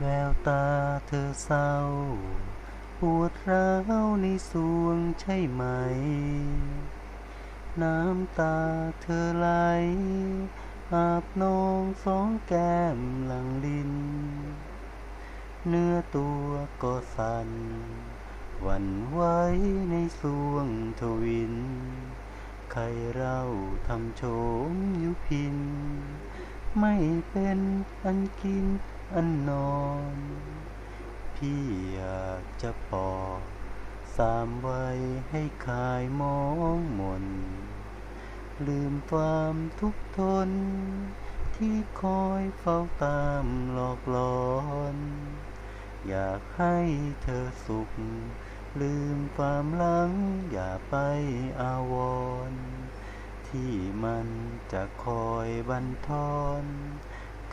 แววตาเธอเศร้า ปวดร้าวในสวงใช่ไหม น้ำตาเธอไหล อาบนองสองแก้มหลังดิน เนื้อตัวก็สั่นหวันไหวในสวงทวิน ใครเราทำโฉมยุพิน ไม่เป็นอันกิน อันนอน พี่อยากจะปอกสามไว้ให้คายมองมน ลืมความทุกข์ทน ที่คอยเฝ้าตามหลอกหลอน อยากให้เธอสุข ลืมความหลังอย่าไปอาวรณ์ที่มันจะคอยบันทอน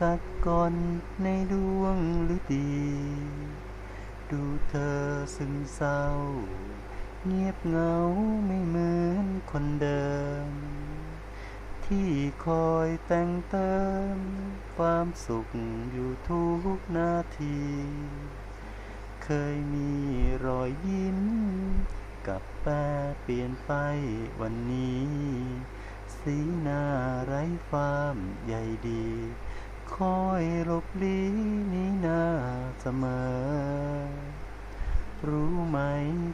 กัดก่อนในดวงฤดี ดูเธอซึมเศร้า เงียบเหงาไม่เหมือนคนเดิม ที่คอยแต่งเติม ความสุขอยู่ทุกนาที เคยมีรอยยิ้ม กับแปรเปลี่ยนไปวันนี้ สีหน้าไร้ความใยดี คอยหลบลี้นี้นาเสมอ รู้ไหม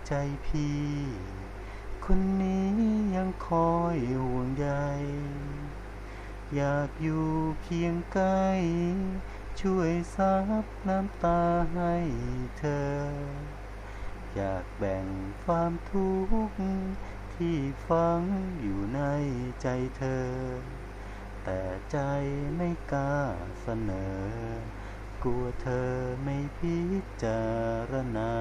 ใจพี่ คนนี้ยังคอยห่วงใยอยากอยู่เคียงใกล้ ช่วยซับน้ำตาให้เธอ อยากแบ่งความทุกข์ที่ฝังอยู่ในใจเธอ แต่ใจไม่กล้าเสนอ กลัวเธอไม่พิจารณา